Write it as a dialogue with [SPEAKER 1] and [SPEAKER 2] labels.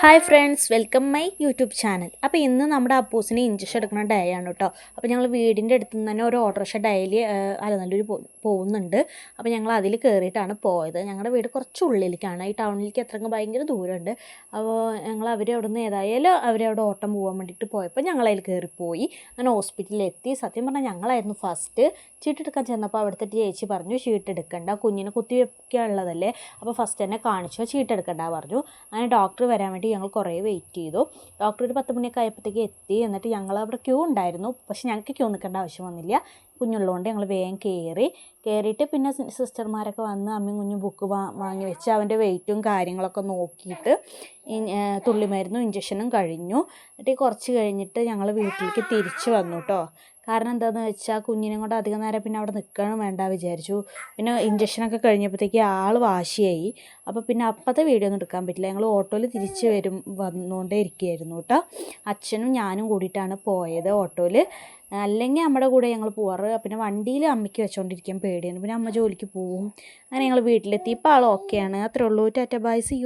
[SPEAKER 1] Hi friends welcome my YouTube channel. അപ്പോൾ ഇന്ന് നമ്മുടെ അപ്പൂസിന് ഇഞ്ചക്ഷൻ എടുക്കുന്ന ഡേ ആണ് കേട്ടോ അപ്പോൾ ഞങ്ങൾ വീടിന്റെ അടുത്ത് നിന്ന് തന്നെ ഒരു ഓട്ടോറിക്ഷ ഡയലി അലനല്ലൂർ പോകുന്നുണ്ട്. അപ്പോൾ ഞങ്ങൾ അതിൽ കയറിയിട്ടാണ് പോയത്. ഞങ്ങളുടെ വീട് കുറച്ച് ഉള്ളിലേക്കാണ്. ഈ ടൗണിലേക്ക് അത്രയ്ക്ക് ഭയങ്കര ദൂരമുണ്ട്. അപ്പോൾ ഞങ്ങൾ അവരവിടെ അവിടെ നിന്ന് ഏതായാലും അവരവിടെ ഓട്ടം പോകാൻ വേണ്ടിയിട്ട് പോയപ്പോൾ ഞങ്ങൾ അതിൽ കയറിപ്പോയി അങ്ങനെ ഹോസ്പിറ്റലിലെത്തി സത്യം പറഞ്ഞാൽ ഞങ്ങളായിരുന്നു ഫസ്റ്റ്. ചീട്ടെടുക്കാൻ ചെന്നപ്പോൾ അവിടുത്തെ ചേച്ചി പറഞ്ഞു ചീട്ടെടുക്കണ്ട കുഞ്ഞിനെ കുത്തിവെക്കാനുള്ളതല്ലേ. അപ്പോൾ ഫസ്റ്റ് തന്നെ കാണിച്ചോ ചീട്ടെടുക്കണ്ട പറഞ്ഞു. അങ്ങനെ ഡോക്ടർ വരാൻ ഞങ്ങൾ കുറേ വെയിറ്റ് ചെയ്തു. ഡോക്ടർ ഒരു പത്ത് മണിയൊക്കെ ആയപ്പോഴത്തേക്ക് എത്തി. എന്നിട്ട് ഞങ്ങൾ അവിടെ ക്യൂ ഉണ്ടായിരുന്നു. പക്ഷേ ഞങ്ങൾക്ക് ക്യൂ നിൽക്കേണ്ട ആവശ്യം വന്നില്ല. കുഞ്ഞുള്ളതുകൊണ്ട് ഞങ്ങൾ വേഗം കയറി. കയറിയിട്ട് പിന്നെ സിസ്റ്റർമാരൊക്കെ വന്ന് അമ്മയും കുഞ്ഞും ബുക്ക് വാ വാങ്ങി വെച്ച് അവന്റെ വെയിറ്റും കാര്യങ്ങളൊക്കെ നോക്കിയിട്ട് തുള്ളിമരുന്നും ഇഞ്ചക്ഷനും കഴിഞ്ഞു. എന്നിട്ട് കുറച്ച് കഴിഞ്ഞിട്ട് ഞങ്ങൾ വീട്ടിലേക്ക് തിരിച്ചു വന്നു കേട്ടോ കാരണം എന്താണെന്ന് വെച്ചാൽ കുഞ്ഞിനെ കൊണ്ട് അധികം നേരം പിന്നെ അവിടെ നിൽക്കണം വേണ്ട വിചാരിച്ചു. പിന്നെ ഇഞ്ചക്ഷനൊക്കെ കഴിഞ്ഞപ്പോഴത്തേക്ക് ആൾ വാശിയായി. അപ്പോൾ പിന്നെ അപ്പോഴത്തെ വീഡിയോ ഒന്നും എടുക്കാൻ പറ്റില്ല. ഞങ്ങൾ ഓട്ടോയിൽ തിരിച്ച് വരും വന്നുകൊണ്ടേ ഇരിക്കുകയായിരുന്നു കേട്ടോ. അച്ഛനും ഞാനും കൂടിയിട്ടാണ് പോയത് ഓട്ടോയിൽ അല്ലെങ്കിൽ നമ്മുടെ കൂടെ ഞങ്ങൾ പോവാറ്. പിന്നെ വണ്ടിയിൽ അമ്മയ്ക്ക് വെച്ചുകൊണ്ടിരിക്കാൻ പേടിയാണ്. പിന്നെ അമ്മ ജോലിക്ക് പോവും. അങ്ങനെ ഞങ്ങൾ വീട്ടിലെത്തി. ഇപ്പോൾ ആൾ ഓക്കെയാണ് അത്രേ ഉള്ളൂ. Tata by C